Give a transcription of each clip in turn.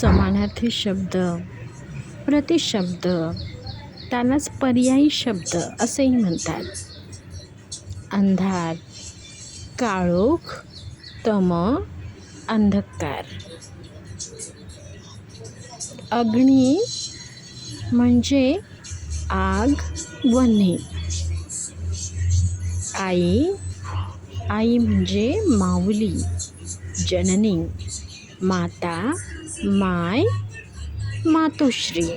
समानार्थी शब्द प्रतिशब्द त्यालाच पर्यायी शब्द असेही म्हणतात. अंधार काळोख तम अंधकार. अग्नी म्हणजे आग वने. आई आई म्हणजे माऊली जननी माता माय मातोश्री.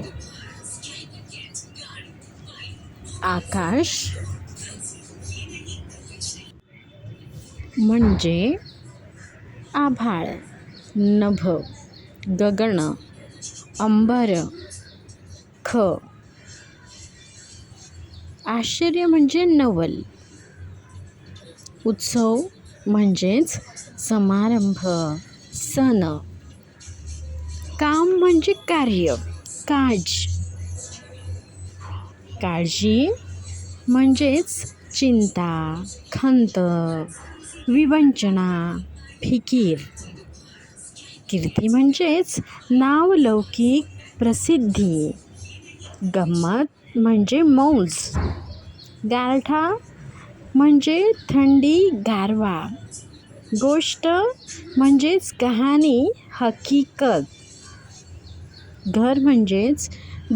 आकाश. म्हणजे आभाळ नभ गगन अंबर ख. आश्चर्य म्हणजे नवल. उत्सव म्हणजेच समारंभ सण. काम म्हणजे कार्य. काज. काळजी म्हणजेच चिंता खंत विवंचना फिकीर. कीर्ती म्हणजेच नावलौकिक प्रसिद्धी. गंमत म्हणजे मौज. गारठा म्हणजे थंडी गारवा. गोष्ट म्हणजेच कहाणी हकीकत. घर म्हणजेच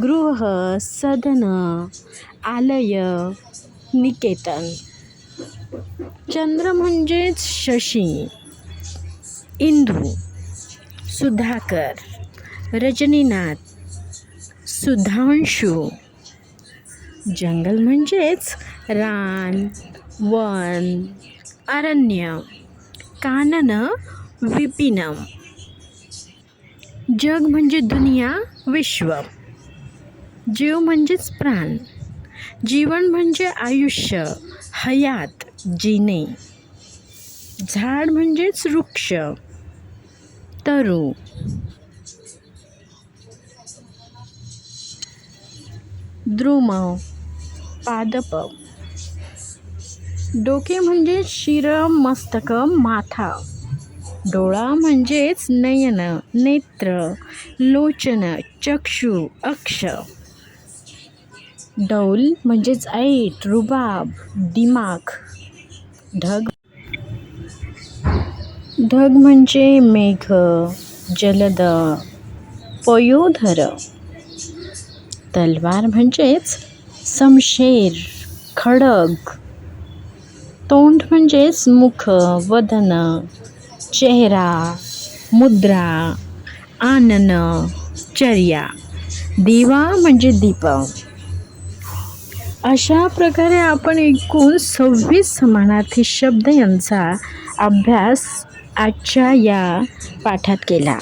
गृह सदन आलय निकेतन. चंद्र म्हणजेच शशी इंदू सुधाकर रजनीनाथ सुधांशू. जंगल म्हणजेच रान वन अरण्य कानन विपिनम. जग म्हणजे दुनिया विश्व. जीव म्हणजेच प्राण. जीवन म्हणजे आयुष्य हयात जिने. झाड म्हणजेच वृक्ष तरू. द्रुम पादप. डोके म्हणजे शिर मस्तक माथा. डोळा म्हणजेच नयन नेत्र लोचन चक्षु अक्ष. डौल म्हणजेच ऐट रुबाब दिमाग. ढग. ढग म्हणजे मेघ जलद पयोधर. तलवार म्हणजेच समशेर खडग. तोंड म्हणजेच मुख वदन. चेहरा मुद्रा आनन चर्या. दिवा म्हणजे दीप. अशा प्रकारे आपण एकूण सव्वीस समानार्थी शब्द यांचा अभ्यास आजच्या या पाठात केला.